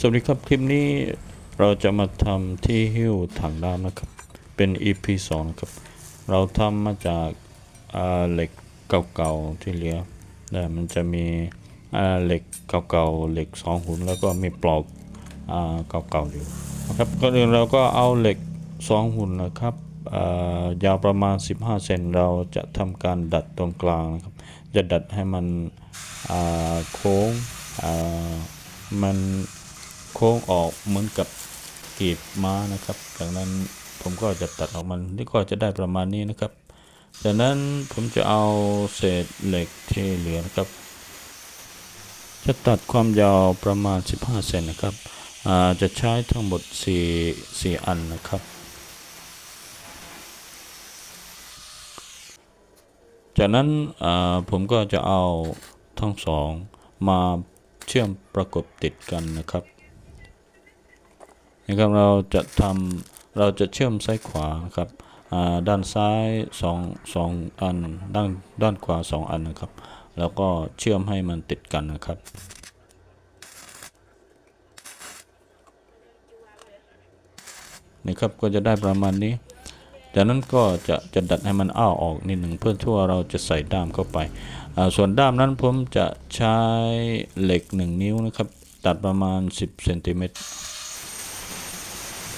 สวัสดีครับคลิปนี้เราจะมาทำที่หิ้วถังน้ำนะครับ เป็น EP 2ครับ เราทำมาจากเหล็กเก่าๆที่เหลือแต่มันจะมีเหล็กเก่าๆเหล็กสองหุ่นแล้วก็มีปลอกเก่าๆอยู่นะครับก่อนอื่นเราก็เอาเหล็กสองหุ่นนะครับยาวประมาณ 15 เซนเราจะทำการดัดตรงกลางนะครับ จะดัดให้มันโค้งมัน โค้งออกเหมือนกับกีบม้านะครับ จากนั้นผมก็จะตัดออกมันนี่ก็จะได้ประมาณนี้นะครับ จากนั้นผมจะเอาเศษเหล็กที่เหลือนะครับ จะตัดความยาวประมาณ 15 เซนนะครับจะใช้ทั้งหมด 4 4 อันนะครับ จากนั้นผมก็จะเอาทั้งสองมาเชื่อมประกบติดกันนะครับ นะครับเราจะทำเราจะเชื่อมซ้ายขวานะครับด้านซ้ายสองสองอันด้านด้านขวาสองอันนะครับ แล้วก็เชื่อมให้มันติดกันนะครับนี่ครับก็จะได้ประมาณนี้ จากนั้นก็จะจะดัดให้มันอ้าออกนิดหนึ่งเพื่อที่ว่าเราจะใส่ด้ามเข้าไป ส่วนด้ามนั้นผมจะใช้เหล็ก 1 นิ้วนะครับ ตัดประมาณ 10เซนติเมตร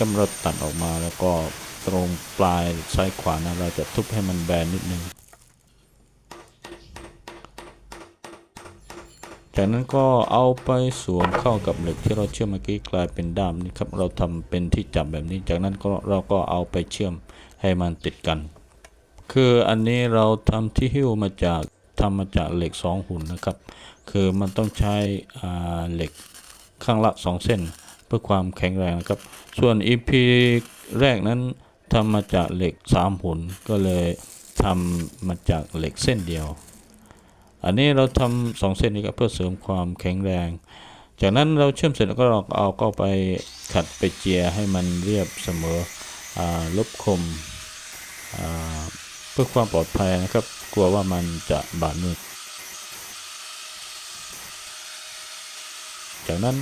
กำลังตัดออกมาแล้วก็ตรงปลายซ้ายขวานะเราจะทุบให้มันแบนนิดนึง จากนั้นก็เอาไปสวมเข้ากับเหล็กที่เราเชื่อมเมื่อกี้กลายเป็นด้ามนี่ครับเราทำเป็นที่จับแบบนี้ จากนั้นก็เราก็เอาไปเชื่อมให้มันติดกัน คืออันนี้เราทำที่หิ้วมาจากทำมาจากเหล็กสองหุ่นนะครับ คือมันต้องใช้เหล็กข้างละสองเส้น เพื่อความแข็งแรงนะครับ ส่วน EP แรกนั้นทำมาจากเหล็กสามหุ่นก็เลยทำมาจากเหล็กเส้นเดียว อันนี้เราทำสองเส้นนี้ก็เพื่อเสริมความแข็งแรง จากนั้นเราเชื่อมเสร็จแล้วก็เราเอาก็ไปขัดไปเจียให้มันเรียบเสมออลบคมเพื่อความปลอดภัยนะครับ กลัวว่ามันจะบาดมือจากนั้น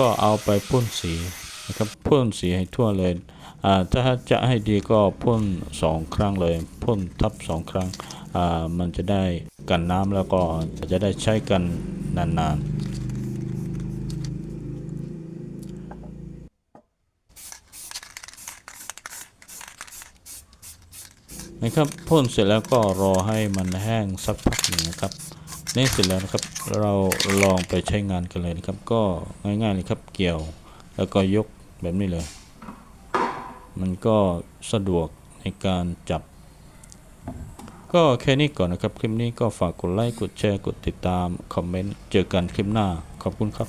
ก็เอาไปพ่นสีนะครับพ่นสีให้ทั่วเลยอ่าถ้าจะให้ดีก็พ่นสองครั้งเลยพ่นทับสองครั้งอ่ามันจะได้กันน้ำแล้วก็จะได้ใช้กันนานๆนะครับพ่นเสร็จแล้วก็รอให้มันแห้งสักพักหนึ่งนะครับ นี่เสร็จแล้วนะครับ เราลองไปใช้งานกันเลยนะครับ ก็ง่ายๆเลยครับเกี่ยว แล้วก็ยกแบบนี้เลย มันก็สะดวกในการจับ ก็แค่นี้ก่อนนะครับ คลิปนี้ก็ฝากกดไลค์ กดแชร์ กดติดตาม คอมเมนต์ เจอกันคลิปหน้า ขอบคุณครับ